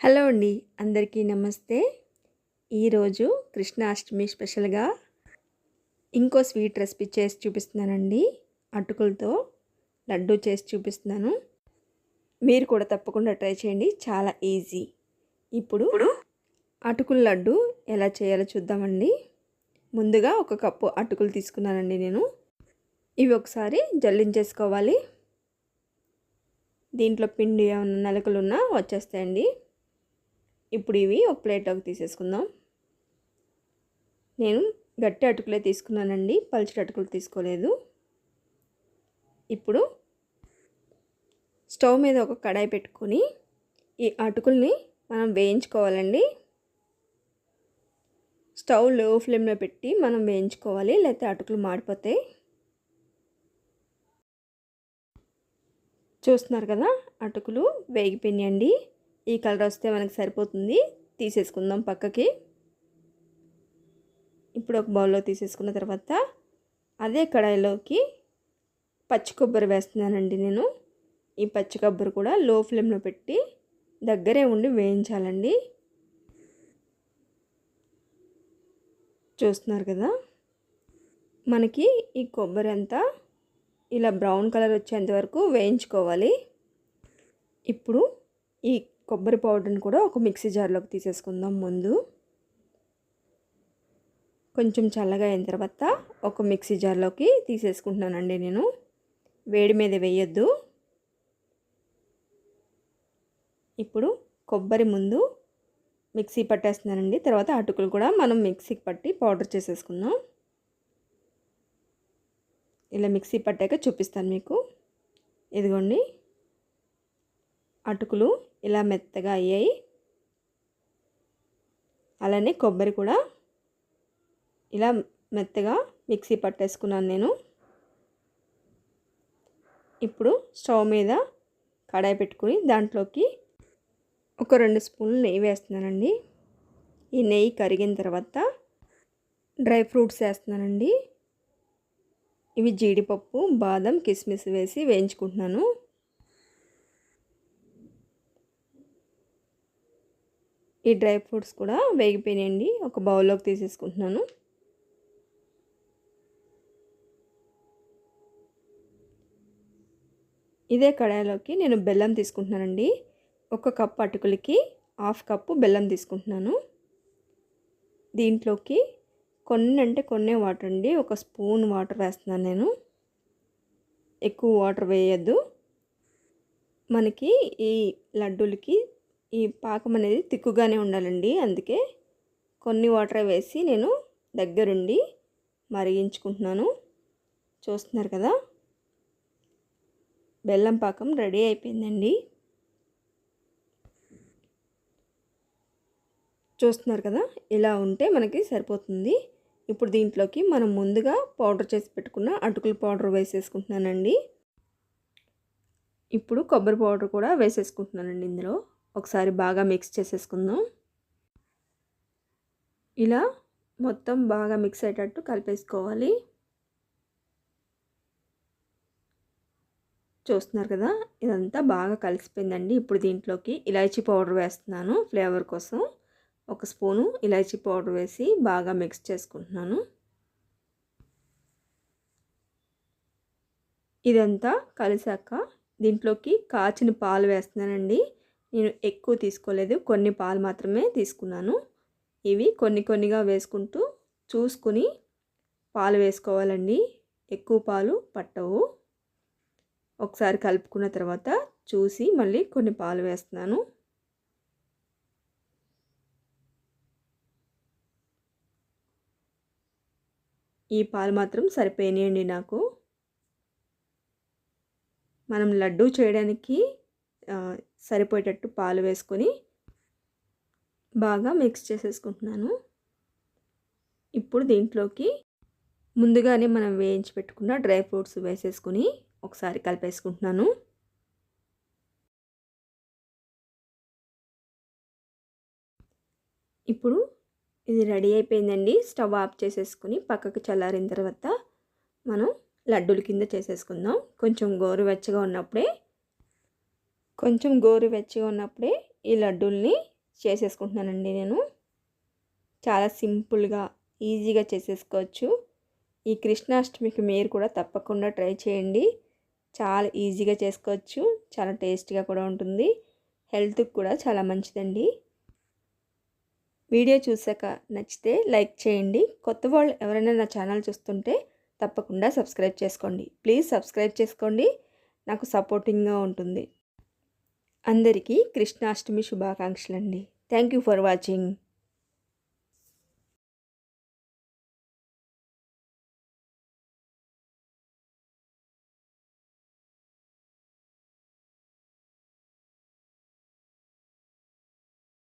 Hello అండి అందరికీ నమస్తే. ఈరోజు కృష్ణాష్టమి స్పెషల్గా ఇంకో స్వీట్ రెసిపీ చేసి చూపిస్తున్నానండి. అటుకులతో లడ్డు చేసి చూపిస్తున్నాను. మీరు కూడా తప్పకుండా ట్రై చేయండి చాలా ఈజీ. ఇప్పుడు అటుకుల లడ్డు ఎలా చేయాలో చూద్దామండి. ముందుగా ఒక కప్పు అటుకులు తీసుకున్నానండి నేను. ఇవి ఒకసారి జల్లించేసుకోవాలి. దీంట్లో పిండి ఏమైనా నలకలు ఉన్నా వచ్చేస్తాయండి. ఇప్పుడు ఇవి ఒక ప్లేట్లోకి తీసేసుకుందాం. నేను గట్టి అటుకులే తీసుకున్నానండి పల్చటి అటుకులు తీసుకోలేదు. ఇప్పుడు స్టవ్ మీద ఒక కడాయి పెట్టుకొని ఈ అటుకుల్ని మనం వేయించుకోవాలండి. స్టవ్లో ఫ్లేమ్లో పెట్టి మనం వేయించుకోవాలి లేకపోతే అటుకులు మాడిపోతాయి. చూస్తున్నారు కదా అటుకులు వేగిపోయినాయండి. ఈ కలర్ వస్తే మనకి సరిపోతుంది. తీసేసుకుందాం పక్కకి. ఇప్పుడు ఒక బౌల్లో తీసేసుకున్న తర్వాత అదే కడాయిలోకి పచ్చి కొబ్బరి వేస్తున్నానండి నేను. ఈ పచ్చి కొబ్బరి కూడా లో ఫ్లేమ్లో పెట్టి దగ్గరే ఉండి వేయించాలండి. చూస్తున్నారు కదా? మనకి ఈ కొబ్బరి అంతా ఇలా బ్రౌన్ కలర్ వచ్చేంత వరకు వేయించుకోవాలి. ఇప్పుడు ఈ కొబ్బరి పౌడర్ని కూడా ఒక మిక్సీ జార్లోకి తీసేసుకుందాం ముందు. కొంచెం చల్లగా అయిన తర్వాత ఒక మిక్సీ జార్లోకి తీసేసుకుంటున్నానండి నేను. వేడి మీద వేయొద్దు. ఇప్పుడు కొబ్బరి ముందు మిక్సీ పట్టేస్తున్నానండి. తర్వాత అటుకులు కూడా మనం మిక్సీకి పట్టి పౌడర్ చేసేసుకుందాం. ఇలా మిక్సీ పట్టాక చూపిస్తాను మీకు. ఇదిగోండి. అటుకులు ఇలా మెత్తగా అయ్యాయి. అలానే కొబ్బరి కూడా ఇలా మెత్తగా మిక్సీ పట్టేసుకున్నాను నేను. ఇప్పుడు స్టవ్ మీద కడాయి పెట్టుకుని దాంట్లోకి ఒక రెండు స్పూన్లు నెయ్యి వేస్తున్నానండి. ఈ నెయ్యి కరిగిన తర్వాత డ్రై ఫ్రూట్స్ వేస్తున్నానండి. ఇవి జీడిపప్పు బాదం కిస్మిస్ వేసి వేయించుకుంటున్నాను. ఈ డ్రై ఫ్రూట్స్ కూడా వేగిపోయినాయండి. ఒక బౌల్లోకి తీసేసుకుంటున్నాను. ఇదే కడాయిలోకి నేను బెల్లం తీసుకుంటున్నానండి. ఒక కప్ అటుకులకి హాఫ్ కప్పు బెల్లం తీసుకుంటున్నాను. దీంట్లోకి కొన్ని అంటే కొన్నే వాటర్ అండి. ఒక స్పూన్ వాటర్ వేస్తున్నాను నేను. ఎక్కువ వాటర్ వేయద్దు. మనకి ఈ లడ్డూలకి ఈ పాకం అనేది తిక్కుగానే ఉండాలండి. అందుకే కొన్ని వాటర్ వేసి నేను దగ్గరుండి మరిగించుకుంటున్నాను. చూస్తున్నారు కదా? బెల్లం పాకం రెడీ అయిపోయిందండి. చూస్తున్నారు కదా? ఇలా ఉంటే మనకి సరిపోతుంది. ఇప్పుడు దీంట్లోకి మనం ముందుగా పౌడర్ చేసి పెట్టుకున్న అటుకుల పౌడర్ వేసేసుకుంటున్నానండి. ఇప్పుడు కొబ్బరి పౌడర్ కూడా వేసేసుకుంటున్నానండి ఇందులో. ఒకసారి బాగా మిక్స్ చేసేసుకుందాం. ఇలా మొత్తం బాగా మిక్స్ అయ్యేటట్టు కలిపేసుకోవాలి. చూస్తున్నారు కదా ఇదంతా బాగా కలిసిపోయిందండి. ఇప్పుడు దీంట్లోకి ఇలాచీ పౌడర్ వేస్తున్నాను ఫ్లేవర్ కోసం. ఒక స్పూను ఇలాచీ పౌడర్ వేసి బాగా మిక్స్ చేసుకుంటున్నాను. ఇదంతా కలిసాక దీంట్లోకి కాచిన పాలు వేస్తున్నానండి. నేను ఎక్కువ తీసుకోలేదు. కొన్ని పాలు మాత్రమే తీసుకున్నాను. ఇవి కొన్ని కొన్నిగా వేసుకుంటూ చూసుకుని పాలు వేసుకోవాలండి. ఎక్కువ పాలు పట్టవు. ఒకసారి కలుపుకున్న తర్వాత చూసి మళ్ళీ కొన్ని పాలు వేస్తున్నాను. ఈ పాలు మాత్రం సరిపోయినాయండి నాకు. మనం లడ్డూ చేయడానికి సరిపోయేటట్టు పాలు వేసుకొని బాగా మిక్స్ చేసేసుకుంటున్నాను. ఇప్పుడు దీంట్లోకి ముందుగానే మనం వేయించి పెట్టుకున్న డ్రై ఫ్రూట్స్ వేసేసుకుని ఒకసారి కలిపేసుకుంటున్నాను. ఇప్పుడు ఇది రెడీ అయిపోయిందండి. స్టవ్ ఆఫ్ చేసేసుకుని పక్కకు చల్లారిన తర్వాత మనం లడ్డూల కింద చేసేసుకుందాం. కొంచెం గోరువెచ్చగా ఉన్నప్పుడే కొంచెం గోరువెచ్చగా ఉన్నప్పుడే ఈ లడ్డూల్ని చేసేసుకుంటున్నానండి నేను. చాలా సింపుల్గా ఈజీగా చేసేసుకోవచ్చు. ఈ కృష్ణాష్టమికి మీరు కూడా తప్పకుండా ట్రై చేయండి. చాలా ఈజీగా చేసుకోవచ్చు. చాలా టేస్ట్గా కూడా ఉంటుంది. హెల్త్కి కూడా చాలా మంచిదండి. వీడియో చూసాక నచ్చితే లైక్ చేయండి. కొత్త వాళ్ళు ఎవరైనా నా ఛానల్ చూస్తుంటే తప్పకుండా సబ్స్క్రైబ్ చేసుకోండి. ప్లీజ్ సబ్స్క్రైబ్ చేసుకోండి. నాకు సపోర్టింగ్గా ఉంటుంది. అందరికీ కృష్ణాష్టమి శుభాకాంక్షలు అండి థ్యాంక్ యూ ఫర్ వాచింగ్